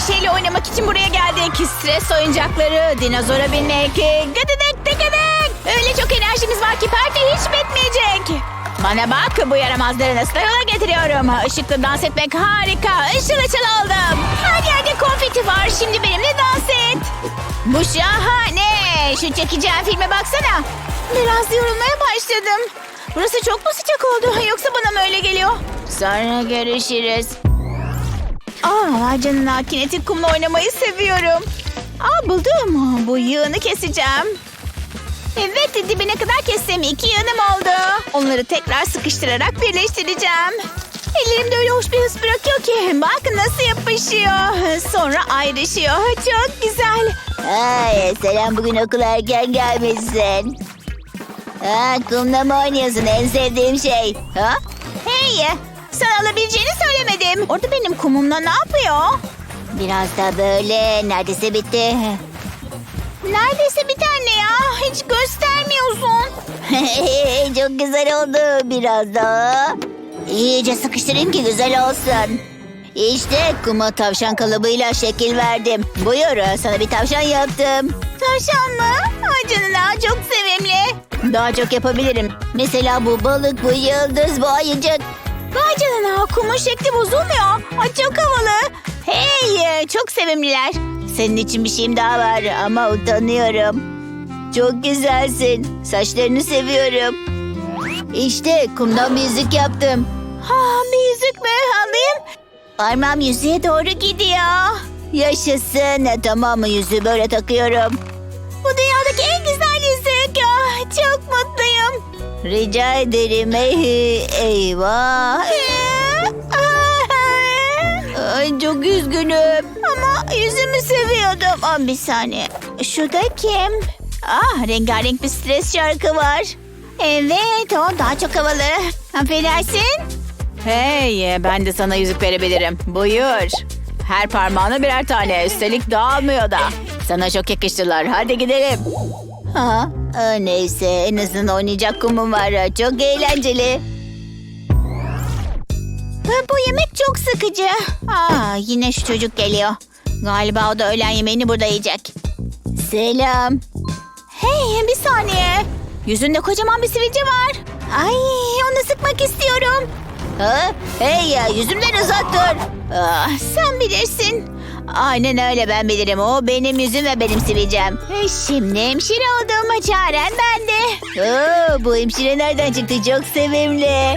şeyle oynamak için buraya geldik. Stres oyuncakları, dinozora binmek, gıdıdık tıkıdık. Öyle çok enerjimiz var ki parti hiç bitmeyecek. Bana bak bu yaramazları nasıl yola getiriyorum. Işıklı dans etmek harika. Işıl ışıl oldum. Her yerde konfeti var. Şimdi benimle dans et. Bu şahane. Şu çekeceğim filme baksana. Biraz yorulmaya başladım. Burası çok mu sıcak oldu yoksa bana mı öyle geliyor? Sonra görüşürüz. Aa, canına kinetik kumla oynamayı seviyorum. Aa buldum. Bu yığını keseceğim. Evet dibine kadar kestim. İki yanım oldu. Onları tekrar sıkıştırarak birleştireceğim. Ellerimde öyle hoş bir his bırakıyor ki. Bak nasıl yapışıyor. Sonra ayrışıyor. Çok güzel. Ay, selam bugün okula erken gelmişsin. Ha, kumla mı oynuyorsun en sevdiğim şey? Ha? Hey sana alabileceğini söylemedim. Orada benim kumumla ne yapıyor? Biraz da böyle neredeyse bitti. Neredeyse bir tane ya. Hiç göstermiyorsun. Çok güzel oldu biraz daha. İyice sıkıştırayım ki güzel olsun. İşte kuma tavşan kalıbıyla şekil verdim. Buyur sana bir tavşan yaptım. Tavşan mı? Ay canına çok sevimli. Daha çok yapabilirim. Mesela bu balık, bu yıldız, bu ayıcık. Vay canına kumun şekli bozulmuyor. Ay çok havalı. Hey çok sevimliler. Senin için bir şeyim daha var ama utanıyorum. Çok güzelsin. Saçlarını seviyorum. İşte kumdan bir yüzük yaptım. Ha bir yüzük mü alayım? Parmağım yüzüğe doğru gidiyor. Yaşasın. Tamam mı yüzüğü böyle takıyorum. Bu dünyadaki en güzel yüzük. Ah, çok mutluyum. Rica ederim. Ey, eyvah. Ay çok üzgünüm. Ama yüzümü seviyordum. Aa, bir saniye. Şu da kim? Ah rengarenk bir stres şarkı var. Evet o daha çok havalı. Affedersin. Hey ben de sana yüzük verebilirim. Buyur. Her parmağına birer tane. Üstelik dağılmıyor da. Sana çok yakıştılar. Hadi gidelim. Ha, aa, neyse en azından oynayacak kumum var. Çok eğlenceli. Ha, Bu yemek çok sıkıcı. Aa, yine şu çocuk geliyor. Galiba o da öğlen yemeğini burada yiyecek. Selam. Hey bir saniye. Yüzünde kocaman bir sivilce var. Ay onu sıkmak istiyorum. Ha? Hey ya yüzümden uzak dur. Ah, sen bilirsin. Aynen öyle ben bilirim. O benim yüzüm ve benim sivilcem. Şimdi hemşire olduğuma çaren bende. Oo, bu hemşire nereden çıktı? Çok sevimli.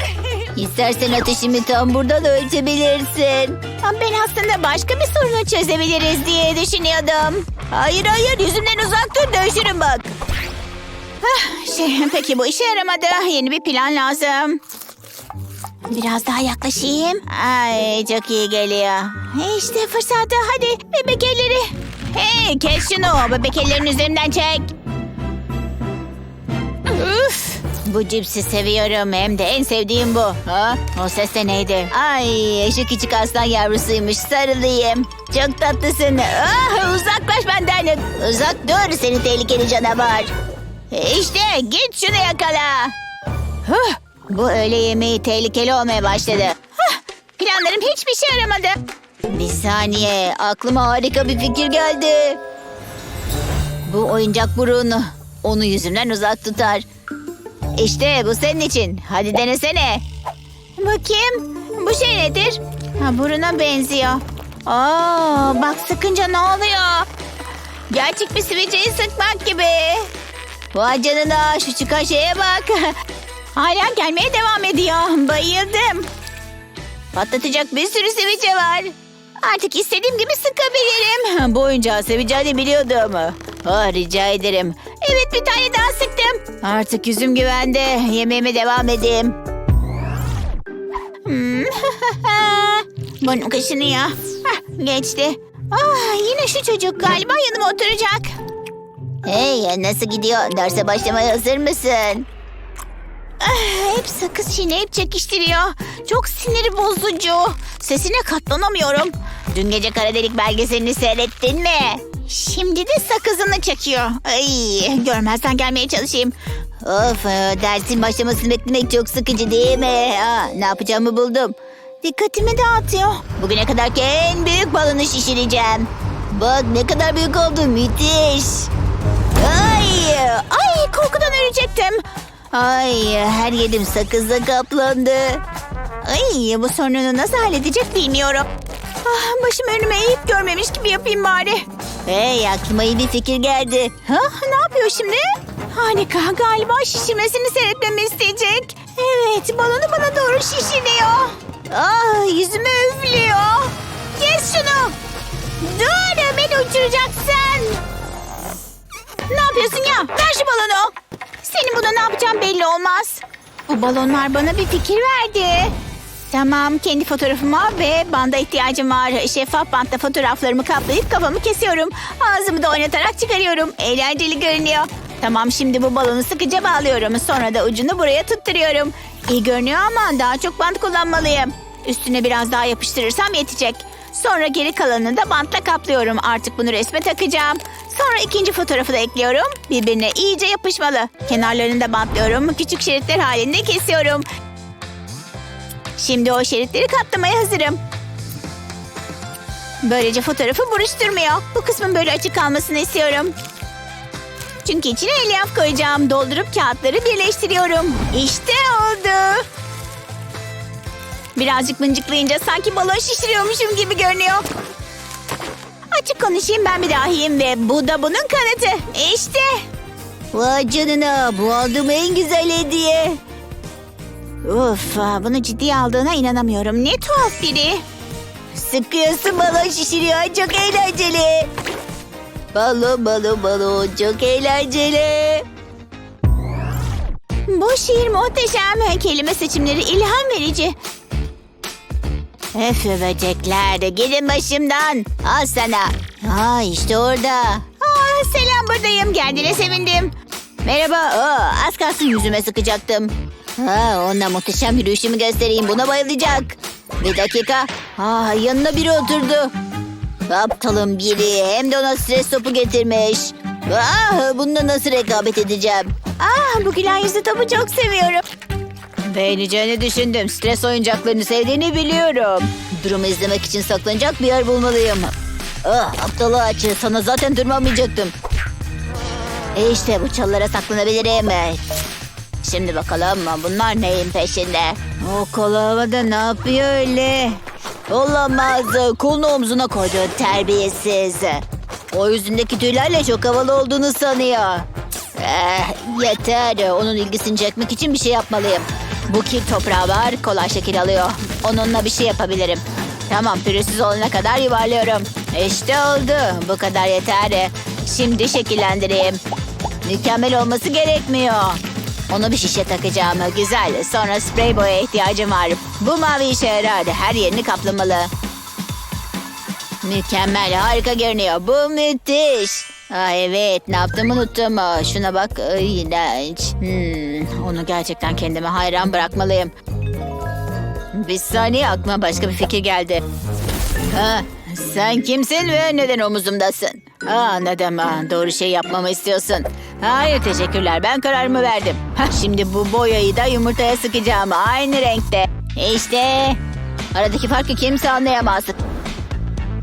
İstersen ateşimi tam buradan ölçebilirsin. Ben aslında başka bir sorunu çözebiliriz diye düşünüyordum. Hayır hayır yüzümden uzak dur dövüşürüm bak. Şey, peki bu işe yaramadı. Yeni bir plan lazım. Biraz daha yaklaşayım. Ay çok iyi geliyor. İşte fırsatı. Hadi bebek elleri. Hey kes şunu. Bebek ellerini üzerimden çek. Üf. Bu cipsi seviyorum hem de en sevdiğim bu. Ha? O ses de neydi? Ay şu küçük aslan yavrusuymuş sarılayım. Çok tatlısın. Ah, uzaklaş benden. Uzak dur seni tehlikeli canavar. İşte git şunu yakala. Huh, bu öğle yemeği tehlikeli olmaya başladı. Planlarım hiçbir şey yaramadı. Bir saniye aklıma harika bir fikir geldi. Bu oyuncak burun onu yüzümden uzak tutar. İşte bu senin için. Hadi denesene. Bakayım. Bu şey nedir? Ha, buruna benziyor. Aa, bak sıkınca ne oluyor? Gerçek bir sivilceyi sıkmak gibi. Vay canına şu çıkan şeye bak. Hala gelmeye devam ediyor. Bayıldım. Patlatacak bir sürü sivilce var. Artık istediğim gibi sıkabilirim. Bu oyuncağı seveceğini biliyordum. Oh, rica ederim. Evet bir tane daha sıktım. Artık yüzüm güvende. Yemeğime devam edeyim. Hmm. Burnum kaşınıyor. Hah, geçti. Ah, yine şu çocuk galiba yanıma oturacak. Hey nasıl gidiyor? Derse başlamaya hazır mısın? Ah, hep sakız çiğneyip çekiştiriyor. Çok sinir bozucu. Sesine katlanamıyorum. Dün gece kara delik belgeselini seyrettin mi? Şimdi de sakızını çekiyor. Ay, görmezden gelmeye çalışayım. Of dersin başlamasını beklemek çok sıkıcı değil mi? Aa, ne yapacağımı buldum. Dikkatimi dağıtıyor. Bugüne kadarki en büyük balonu şişireceğim. Bak ne kadar büyük oldu müthiş. Ay, Ay korkudan ölecektim. Ay her yerim sakızla kaplandı. Ay bu sorununu nasıl halledecek bilmiyorum. Ah, başım önüme eğip görmemiş gibi yapayım bari. Hey aklıma iyi bir fikir geldi. Ha, ne yapıyor şimdi? Harika galiba şişirmesini seyretmemi isteyecek. Evet balonu bana doğru şişiriyor. Ah yüzüme üflüyor. Kes şunu. Dur beni uçuracaksın. Ne yapıyorsun ya? Ver şu balonu. Senin buna ne yapacağım belli olmaz. Bu balonlar bana bir fikir verdi. Tamam kendi fotoğrafıma ve banda ihtiyacım var. Şeffaf bantla fotoğraflarımı kaplayıp kafamı kesiyorum. Ağzımı da oynatarak çıkarıyorum. Eğlenceli görünüyor. Tamam şimdi bu balonu sıkıca bağlıyorum. Sonra da ucunu buraya tutturuyorum. İyi görünüyor ama daha çok bant kullanmalıyım. Üstüne biraz daha yapıştırırsam yetecek. Sonra geri kalanını da bantla kaplıyorum. Artık bunu resme takacağım. Sonra ikinci fotoğrafı da ekliyorum. Birbirine iyice yapışmalı. Kenarlarını da bantlıyorum. Küçük şeritler halinde kesiyorum. Şimdi o şeritleri katlamaya hazırım. Böylece fotoğrafı buruşturmuyor. Bu kısmın böyle açık kalmasını istiyorum. Çünkü içine elyaf koyacağım. Doldurup kağıtları birleştiriyorum. İşte oldu. Birazcık mıncıklayınca sanki balon şişiriyormuşum gibi görünüyor. Açık konuşayım ben bir dahiyim ve bu da bunun kanıtı. İşte. Vay canına bu aldığım en güzel hediye. Uf, bunu ciddiye aldığına inanamıyorum. Ne tuhaf biri. Sıkıyorsun balon şişiriyor çok eğlenceli. Balon balon balon çok eğlenceli. Bu şiir muhteşem. Kelime seçimleri ilham verici. Öf böcekler gidin başımdan. Al sana. Ha işte orada. Aa, selam buradayım. Geldiğine sevindim. Merhaba. Aa, az kalsın yüzüme sıkacaktım. Ha, ona muhteşem yürüyüşümü göstereyim. Buna bayılacak. Bir dakika. Aa, yanına biri oturdu. Aptalın biri. Hem de ona stres topu getirmiş. Ah, bununla nasıl rekabet edeceğim? Aa, bu gülen yüzlü topu çok seviyorum. Beğeneceğini düşündüm. Stres oyuncaklarını sevdiğini biliyorum. Durumu izlemek için saklanacak bir yer bulmalıyım. Ah, aptal ağaç. Sana zaten durmamayacaktım. E işte bu çalılara saklanabilirim. Şimdi bakalım bunlar neyin peşinde? O kol havada ne yapıyor öyle? Olamaz. Kolunu omzuna koydu terbiyesiz. O yüzündeki tüylerle çok havalı olduğunu sanıyor. Eh, yeter. Onun ilgisini çekmek için bir şey yapmalıyım. Bu kir toprağı var. Kolay şekil alıyor. Onunla bir şey yapabilirim. Tamam pürüzsüz olana kadar yuvarlıyorum. İşte oldu. Bu kadar yeter. Şimdi şekillendireyim. Mükemmel olması gerekmiyor. Onu bir şişe takacağım. Güzel. Sonra sprey boya ihtiyacım var. Bu mavi işe yarar. Her yerini kaplamalı. Mükemmel, harika görünüyor. Bu müthiş. Aa, evet, ne yaptığımı unuttum. Aa, Şuna bak, iğrenç. Hmm, onu gerçekten kendime hayran bırakmalıyım. Bir saniye aklıma başka bir fikir geldi. Ha, sen kimsin ve neden omuzumdasın? Aa, neden Aa, doğru şey yapmamı istiyorsun? Hayır teşekkürler ben kararımı verdim. Hah, şimdi bu boyayı da yumurtaya sıkacağım aynı renkte. İşte aradaki farkı kimse anlayamaz.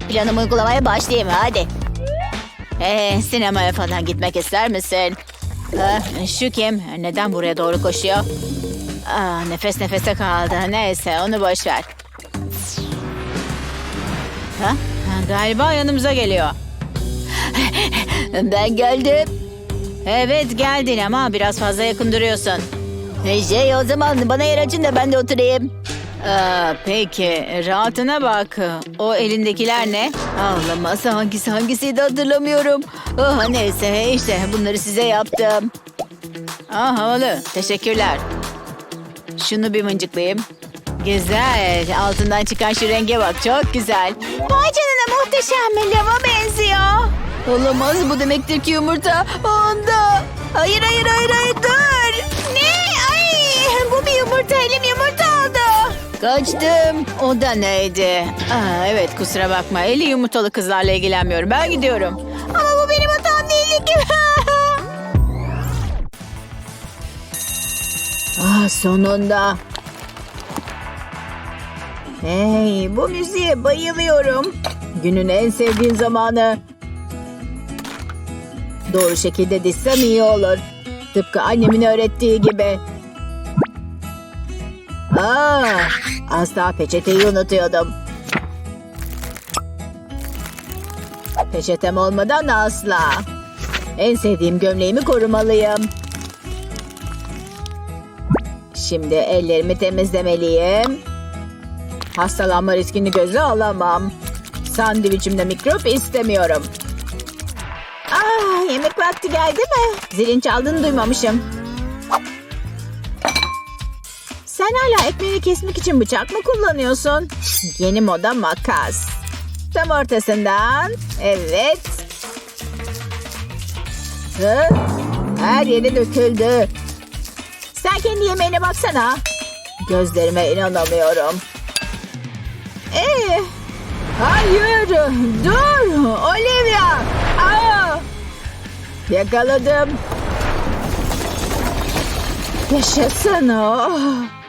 Planımı uygulamaya başlayayım hadi. Ee, sinemaya falan gitmek ister misin? Ha, şu kim? Neden buraya doğru koşuyor? Aa, nefes nefese kaldı. Neyse onu boş ver. Ha, Galiba yanımıza geliyor. ben geldim. Evet geldin ama biraz fazla yakın duruyorsun. Şey o zaman bana yer açın da ben de oturayım. Aa, peki rahatına bak. O elindekiler ne? Ağlaması hangisi hangisiydi hatırlamıyorum. Oh, neyse işte bunları size yaptım. Aa, havalı teşekkürler. Şunu bir mıncıklayayım. Güzel. Altından çıkan şu renge bak. Çok güzel. Vay muhteşem. Lava benziyor. Olamaz bu demektir ki yumurta onda. Hayır hayır hayır hayır dur. Ne? Ay bu bir yumurta elim yumurta. Kaçtım. O da neydi? Aa, evet kusura bakma. Eli yumurtalı kızlarla ilgilenmiyorum. Ben gidiyorum. Ama bu benim hatam değildi ki. Ah sonunda. Hey, bu müziğe bayılıyorum. Günün en sevdiğin zamanı. Doğru şekilde dizsem iyi olur. Tıpkı annemin öğrettiği gibi. Aa, az daha peçeteyi unutuyordum. Peçetem olmadan asla. En sevdiğim gömleğimi korumalıyım. Şimdi ellerimi temizlemeliyim. Hastalanma riskini göze alamam. Sandviçimde mikrop istemiyorum. Ah, yemek vakti geldi mi? Zilin çaldığını duymamışım. Sen hala ekmeğini kesmek için bıçak mı kullanıyorsun? Yeni moda makas. Tam ortasından. Evet. Hı? Her yere döküldü. Sen kendi yemeğine baksana. Gözlerime inanamıyorum. Ee, hayır, dur, Olivia. Aa, yakaladım. Yaşasın o. Ah,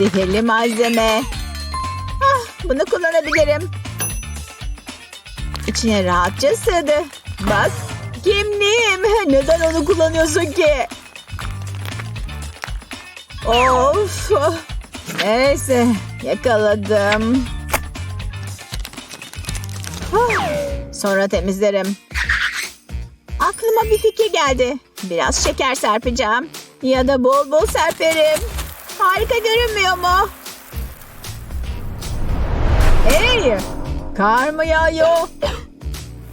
sihirli malzeme. Ah, bunu kullanabilirim. İçine rahatça sığdı. Bak, kimliğim. Neden onu kullanıyorsun ki? Of. Neyse, yakaladım. Ah, Sonra temizlerim. Aklıma bir fikir geldi. Biraz şeker serpeceğim. Ya da bol bol serperim. Harika görünmüyor mu? Hey! Kar mı yağıyor?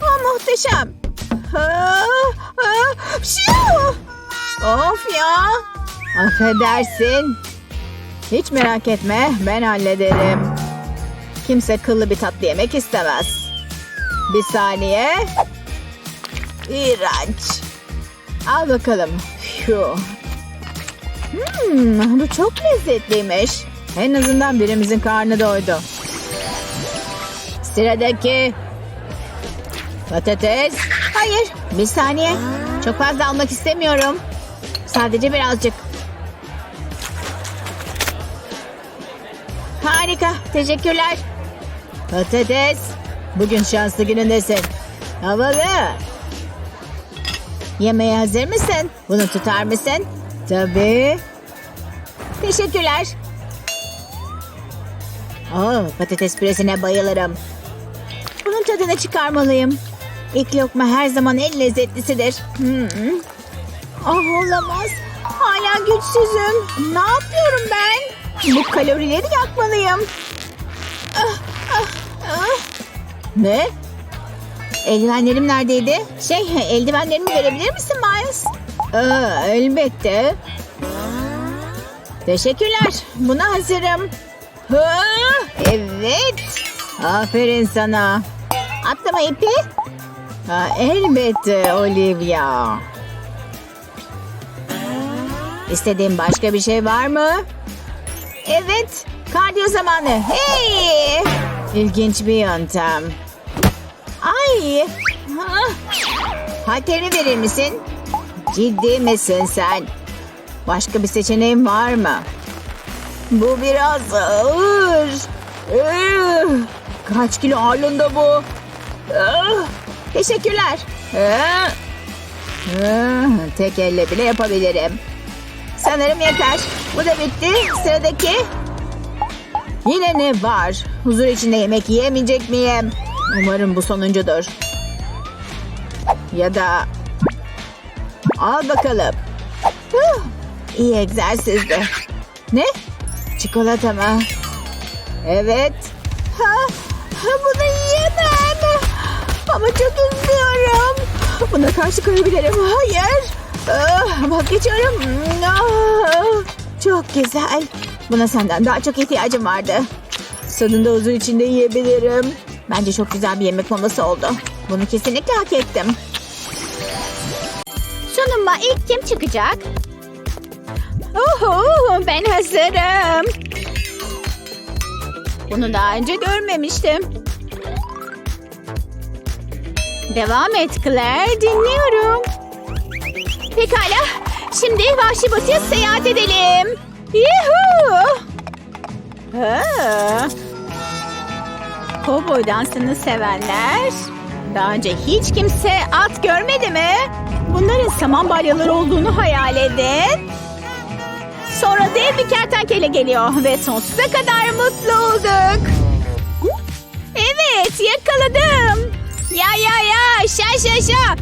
Aa, muhteşem. Ha, ha! Of ya. Affedersin. Hiç merak etme ben hallederim. Kimse kıllı bir tatlı yemek istemez. Bir saniye. İğrenç. Al bakalım. Phew. Hmm, bu çok lezzetliymiş. En azından birimizin karnı doydu. Sıradaki. Patates. Hayır, bir saniye. Çok fazla almak istemiyorum. Sadece birazcık. Harika, teşekkürler. Patates. Bugün şanslı günündesin. Havalı. Yemeğe hazır mısın? Bunu tutar mısın? Tabii. Teşekkürler. Oo, patates püresine bayılırım. Bunun tadını çıkarmalıyım. İlk lokma her zaman en lezzetlisidir. Hmm. Ah olamaz. Hala güçsüzüm. Ne yapıyorum ben? Bu kalorileri yakmalıyım. Ah, ah, ah. Ne? Eldivenlerim neredeydi? Şey, eldivenlerimi verebilir misin Miles? Aa, elbette. Teşekkürler. Buna hazırım. Ha, evet. Aferin sana. Atlama ipi. Ha, elbette Olivia. İstediğin başka bir şey var mı? Evet. Kardiyo zamanı. Hey! İlginç bir yöntem. Ay! Ah! Halterini verir misin? Ciddi misin sen? Başka bir seçeneğin var mı? Bu biraz ağır. Kaç kilo ağırlığında bu? Teşekkürler. Tek elle bile yapabilirim. Sanırım yeter. Bu da bitti. Sıradaki. Yine ne var? Huzur içinde yemek yiyemeyecek miyim? Umarım bu sonuncudur. Ya da... Al bakalım. Huh, iyi egzersizdi. Ne? Çikolata mı? Evet. Ha, bunu yiyemem. Ama çok üzülüyorum. Buna karşı koyabilirim. Hayır. Ah, vazgeçiyorum. Ah, çok güzel. Buna senden daha çok ihtiyacım vardı. Sonunda huzur içinde yiyebilirim. Bence çok güzel bir yemek molası oldu. Bunu kesinlikle hak ettim. Sunuma ilk kim çıkacak? Oho, ben hazırım. Bunu daha önce görmemiştim. Devam et Claire, dinliyorum. Pekala, şimdi vahşi batıya seyahat edelim. Yuhuu! Ha. Kovboy dansını sevenler. Daha önce hiç kimse at görmedi mi? Bunların saman balyaları olduğunu hayal edin. Sonra dev bir kertenkele geliyor ve sonsuza kadar mutlu olduk. Evet yakaladım. Ya ya ya şa şa şa.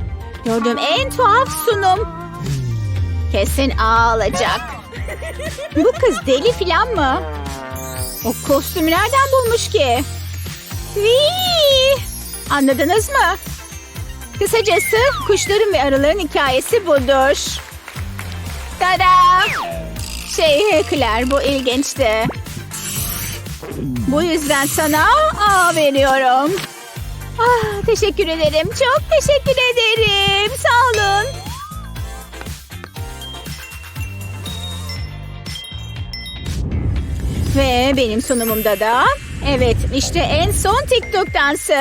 Gördüğüm en tuhaf sunum. Kesin ağlayacak. Bu kız deli filan mı? O kostümü nereden bulmuş ki? Vii! Anladınız mı? Kısacası kuşların ve arıların hikayesi budur. Tada! Şey Claire bu ilginçti. Bu yüzden sana A veriyorum. Ah, teşekkür ederim. Çok teşekkür ederim. Sağ olun. Ve benim sunumumda da evet işte en son TikTok dansı.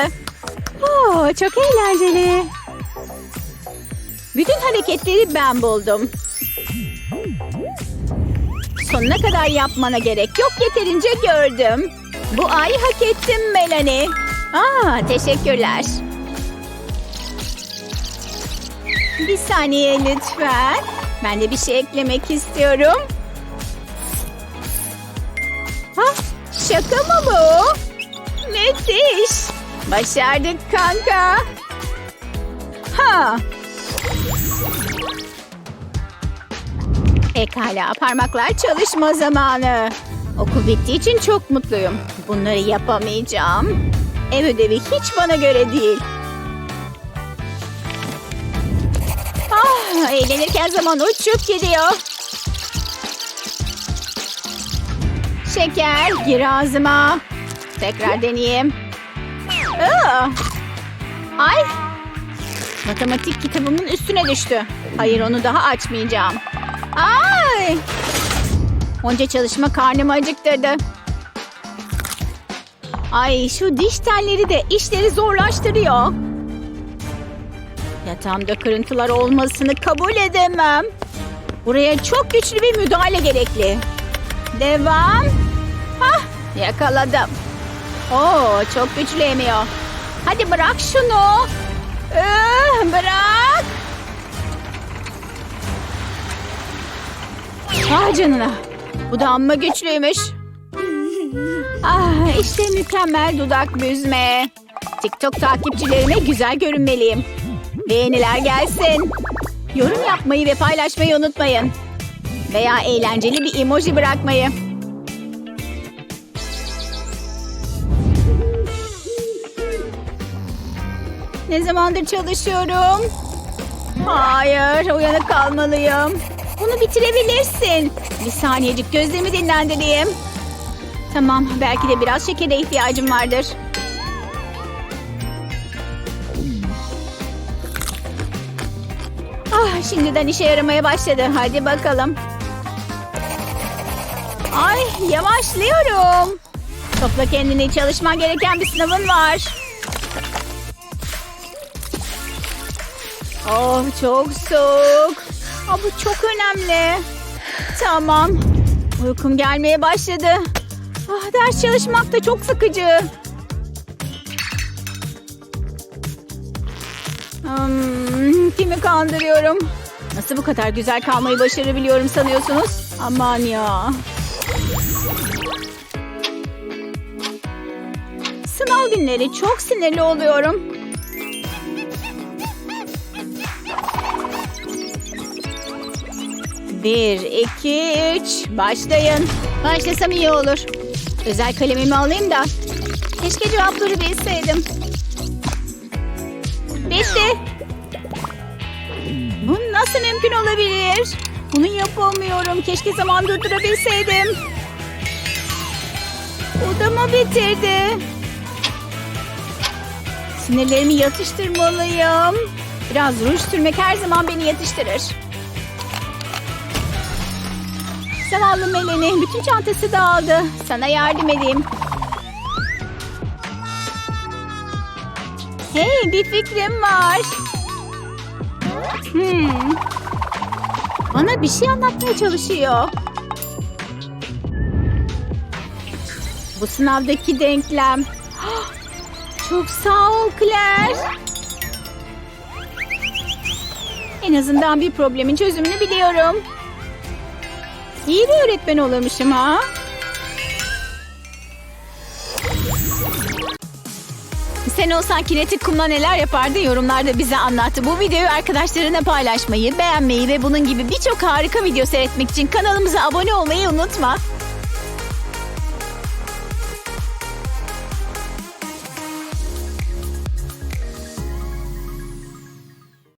Oo, çok eğlenceli. Bütün hareketleri ben buldum. Sonuna kadar yapmana gerek yok yeterince gördüm. Bu ayı hak ettim Melanie. Aa, teşekkürler. Bir saniye lütfen. Ben de bir şey eklemek istiyorum. Ha, şaka mı bu? Müthiş. Başardık kanka. Ha. Pekala parmaklar çalışma zamanı. Okul bittiği için çok mutluyum. Bunları yapamayacağım. Ev ödevi hiç bana göre değil. Ah, eğlenirken zaman uçup gidiyor. Şeker gir ağzıma. Tekrar deneyeyim. Ay! Matematik kitabımın üstüne düştü. Hayır onu daha açmayacağım. Ay! Onca çalışma karnımı acıktırdı. Ay şu diş telleri de işleri zorlaştırıyor. Yatağımda kırıntılar olmasını kabul edemem. Buraya çok güçlü bir müdahale gerekli. Devam. Hah yakaladım. Oo çok güçlü emiyor. Hadi bırak şunu. Ee, bırak. Ah canına. Bu da amma güçlüymüş. Ah işte mükemmel dudak büzme. TikTok takipçilerime güzel görünmeliyim. Beğeniler gelsin. Yorum yapmayı ve paylaşmayı unutmayın. Veya eğlenceli bir emoji bırakmayı. Ne zamandır çalışıyorum? Hayır, uyanık kalmalıyım. Bunu bitirebilirsin. Bir saniyecik gözlerimi dinlendireyim. Tamam, belki de biraz şekere ihtiyacım vardır. Ah, şimdiden işe yaramaya başladı. Hadi bakalım. Ay, yavaşlıyorum. Topla kendini, çalışman gereken bir sınavın var. Oh çok soğuk. Aa, bu çok önemli. Tamam. Uykum gelmeye başladı. Ah, ders çalışmak da çok sıkıcı. Hmm, kimi kandırıyorum? Nasıl bu kadar güzel kalmayı başarabiliyorum sanıyorsunuz? Aman ya. Sınav günleri çok sinirli oluyorum. Bir, iki, üç. Başlayın. Başlasam iyi olur. Özel kalemimi alayım da. Keşke cevapları bilseydim. Bitti. Bu nasıl mümkün olabilir? Bunu yapamıyorum. Keşke zaman durdurabilseydim. O da mı bitirdi? Sinirlerimi yatıştırmalıyım. Biraz ruj sürmek her zaman beni yatıştırır. Zavallı Melanie bütün çantası dağıldı. Sana yardım edeyim. Hey bir fikrim var. Hmm. Bana bir şey anlatmaya çalışıyor. Bu sınavdaki denklem. Çok sağ ol Claire. En azından bir problemin çözümünü biliyorum. İyi bir öğretmen olurmuşum ha. Sen olsan kinetik kumla neler yapardı yorumlarda bize anlattı. Bu videoyu arkadaşlarına paylaşmayı, beğenmeyi ve bunun gibi birçok harika video seyretmek için kanalımıza abone olmayı unutma.